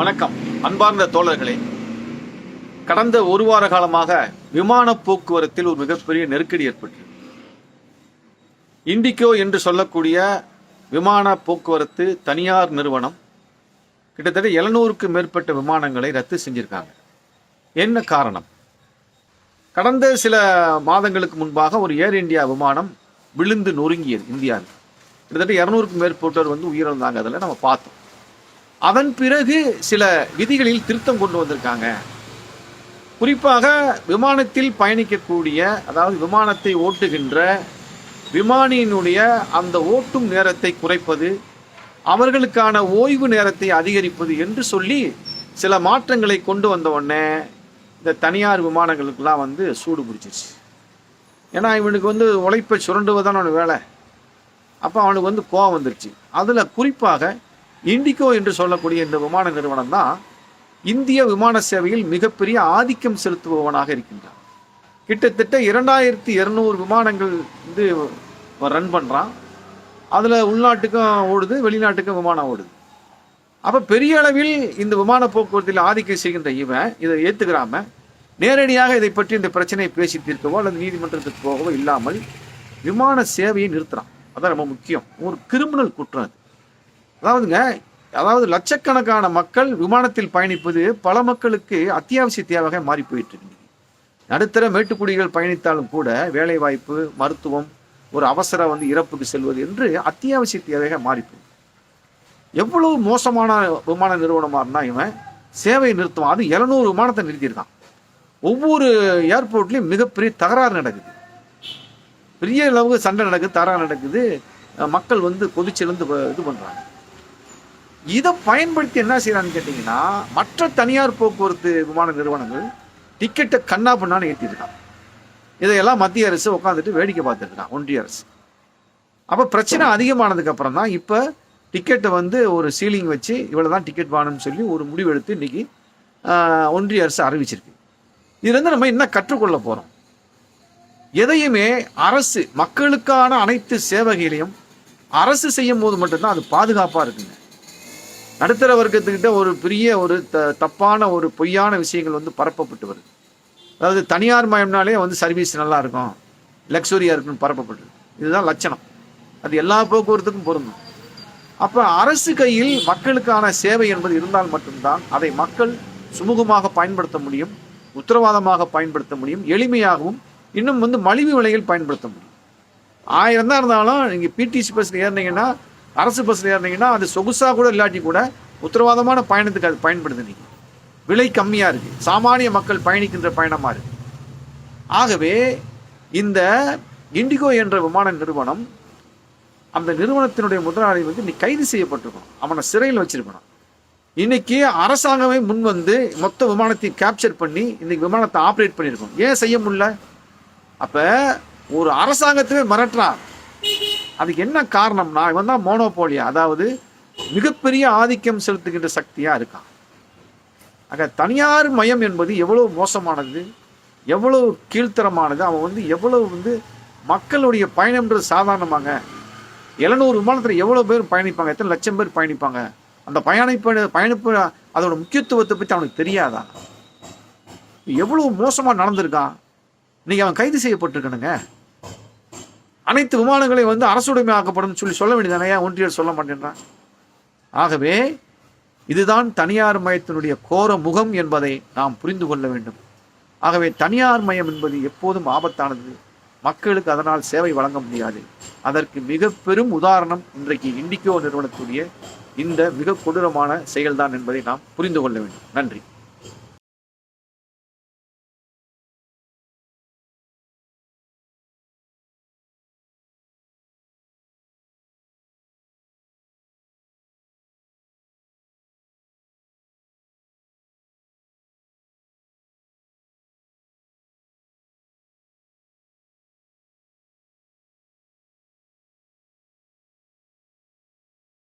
வணக்கம் அன்பார்ந்த தோழர்களே. கடந்த ஒரு வார காலமாக விமான போக்குவரத்தில் ஒரு மிகப்பெரிய நெருக்கடி ஏற்பட்டது. இண்டிகோ என்று சொல்லக்கூடிய விமான போக்குவரத்து தனியார் நிறுவனம் கிட்டத்தட்ட எழுநூறுக்கு மேற்பட்ட விமானங்களை ரத்து செஞ்சிருக்காங்க. என்ன காரணம்? கடந்த சில மாதங்களுக்கு முன்பாக ஒரு ஏர் இந்தியா விமானம் விழுந்து நொறுங்கியது இந்தியாவில். கிட்டத்தட்ட இரநூறுக்கும் மேற்பட்டோர் வந்து உயிரிழந்தாங்க அதில் நம்ம பார்த்தோம். அதன் பிறகு சில விதிகளில் திருத்தம் கொண்டு வந்திருக்காங்க. குறிப்பாக விமானத்தில் பயணிக்கக்கூடிய அதாவது விமானத்தை ஓட்டுகின்ற விமானியினுடைய அந்த ஓட்டும் நேரத்தை குறைப்பது அவர்களுக்கான ஓய்வு நேரத்தை அதிகரிப்பது என்று சொல்லி சில மாற்றங்களை கொண்டு வந்த உடனே இந்த தனியார் விமானங்களுக்கெல்லாம் வந்து சூடு பிடிச்சிருச்சு. ஏன்னா இவனுக்கு வந்து உழைப்பை சுரண்டுவதுதான் அவனு வேலை. அப்போ அவனுக்கு வந்து கோவம் வந்துருச்சு. அதில் குறிப்பாக இண்டிகோ என்று சொல்லக்கூடிய இந்த விமான நிறுவனம் தான் இந்திய விமான சேவையில் மிகப்பெரிய ஆதிக்கம் செலுத்துபவனாக இருக்கின்றான். கிட்டத்தட்ட இரண்டாயிரத்தி இருநூறு விமானங்கள் வந்து ரன் பண்ணுறான் அதில் உள்நாட்டுக்கும் ஓடுது வெளிநாட்டுக்கும் விமானம் ஓடுது. அப்போ பெரிய அளவில் இந்த விமான போக்குவரத்தில் ஆதிக்கம் செய்கின்ற இவன் இதை ஏற்றுக்கிறாம நேரடியாக இதை பற்றி இந்த பிரச்சனையை பேசி தீர்க்கவோ அல்லது நீதிமன்றத்துக்கு போகவோ இல்லாமல் விமான சேவையை நிறுத்துறான். அதான் ரொம்ப முக்கியம். ஒரு கிரிமினல் குற்றம் அது. அதாவதுங்க அதாவது லட்சக்கணக்கான மக்கள் விமானத்தில் பயணிப்பது பல மக்களுக்கு அத்தியாவசிய தேவையாக மாறி போயிட்டு இருக்கு. நடுத்தர மேட்டுக்குடிகள் பயணித்தாலும் கூட வேலைவாய்ப்பு மருத்துவம் ஒரு அவசர வந்து இறப்புக்கு செல்வது என்று அத்தியாவசிய தேவையாக மாறி எவ்வளவு மோசமான விமான நிறுவனமாக இருந்தால் இவன் சேவையை நிறுத்துவான் அது எழுநூறு விமானத்தை நிறுத்தியிருக்கான். ஒவ்வொரு ஏர்போர்ட்லேயும் மிகப்பெரிய தகராறு நடக்குது. பெரிய அளவுக்கு சண்டை நடக்குது தகராறு நடக்குது. மக்கள் வந்து கொதிச்செழுந்து இது பண்ணுறாங்க இதை பயன்படுத்தி என்ன செய்யறான்னு கேட்டிங்கன்னா மற்ற தனியார் போக்குவரத்து விமான நிறுவனங்கள் டிக்கெட்டை கண்ணா பண்ணான்னு ஏற்றிருக்கான் இதையெல்லாம் மத்திய அரசு உட்காந்துட்டு வேடிக்கை பார்த்துருக்கான் ஒன்றிய அரசு. அப்போ பிரச்சனை அதிகமானதுக்கு அப்புறம் தான் இப்போ டிக்கெட்டை வந்து ஒரு சீலிங் வச்சு இவ்வளோ தான் டிக்கெட் வாங்கணும்னு சொல்லி ஒரு முடிவு எடுத்து இன்னைக்கு ஒன்றிய அரசு அறிவிச்சிருக்கு. இதுலேருந்து நம்ம என்ன கற்றுக்கொள்ள போகிறோம் எதையுமே அரசு மக்களுக்கான அனைத்து சேவைகளையும் அரசு செய்யும் போது மட்டும்தான் அது பாதுகாப்பாக இருக்குங்க. நடுத்தர வர்க்கத்துக்கிட்ட ஒரு பெரிய ஒரு த தப்பான ஒரு பொய்யான விஷயங்கள் வந்து பரப்பப்பட்டு வருது. அதாவது தனியார் மயம்னாலே வந்து சர்வீஸ் நல்லா இருக்கும் லக்ஸுரியாக இருக்குன்னு பரப்பப்பட்டு இதுதான் லட்சணம். அது எல்லா போக்குவரத்துக்கும் பொருந்தும். அப்போ அரசு கையில் மக்களுக்கான சேவை என்பது இருந்தால் மட்டும்தான் அதை மக்கள் சுமூகமாக பயன்படுத்த முடியும் உத்தரவாதமாக பயன்படுத்த முடியும் எளிமையாகவும் இன்னும் வந்து மலிவு விலையில் பயன்படுத்த முடியும். ஆயிரம் தான் இருந்தாலும் நீங்கள் பிடிசி பஸ்ஸில் ஏறினீங்கன்னா அரசு பஸ்ஸில் ஏறினீங்கன்னா அது சொகுசாக கூட இல்லாட்டி கூட உத்தரவாதமான பயணத்துக்கு அது பயன்படுது நீங்கள் விலை கம்மியாக இருக்குது சாமானிய மக்கள் பயணிக்கின்ற பயணமாக இருக்குது ஆகவே இந்த இண்டிகோ என்ற விமான நிறுவனம் அந்த நிறுவனத்தினுடைய முதலாளி வந்து நீ கைது செய்யப்பட்டிருக்கணும். அவனை சிறையில் வச்சிருக்கணும். இன்னைக்கு அரசாங்கமே முன் வந்து மொத்த விமானத்தையும் கேப்சர் பண்ணி இன்னைக்கு விமானத்தை ஆப்ரேட் பண்ணியிருக்கோம் ஏன் செய்ய முடியல? அப்போ ஒரு அரசாங்கத்துவே மிரட்டுறான். அதுக்கு என்ன காரணம்னா இவன் தான் மோனோபோலியா. அதாவது மிகப்பெரிய ஆதிக்கம் செலுத்துகின்ற சக்தியாக இருக்கான். ஆக தனியார் மயம் என்பது எவ்வளவு மோசமானது எவ்வளவு கீழ்த்தரமானது அவன் வந்து எவ்வளவு வந்து மக்களுடைய பயணம்ன்றது சாதாரணமாங்க. எழுநூறு விமானத்தில் எவ்வளோ பேர் பயணிப்பாங்க எத்தனை லட்சம் பேர் பயணிப்பாங்க? அந்த பயணிப்ப பயணிப்பு அதோட முக்கியத்துவத்தை பற்றி அவனுக்கு தெரியாதா? எவ்வளவு மோசமாக நடந்திருக்கான். இன்னைக்கு அவன் கைது செய்யப்பட்டிருக்கணுங்க. அனைத்து விமானங்களையும் வந்து அரசுடைமை ஆக்கப்படும் சொல்லி சொல்ல வேண்டியதானே ஏன் ஒன்றியர் சொல்ல மாட்டேன்றான்? ஆகவே இதுதான் தனியார் மயத்தினுடைய கோர முகம் என்பதை நாம் புரிந்து கொள்ள வேண்டும். ஆகவே தனியார் மயம் என்பது எப்போதும் ஆபத்தானது. மக்களுக்கு அதனால் சேவை வழங்க முடியாது. அதற்கு மிக பெரும் உதாரணம் இன்றைக்கு இண்டிகோ நிறுவனத்துடைய இந்த மிக கொடூரமான செயல்தான் என்பதை நாம் புரிந்து கொள்ள வேண்டும். நன்றி.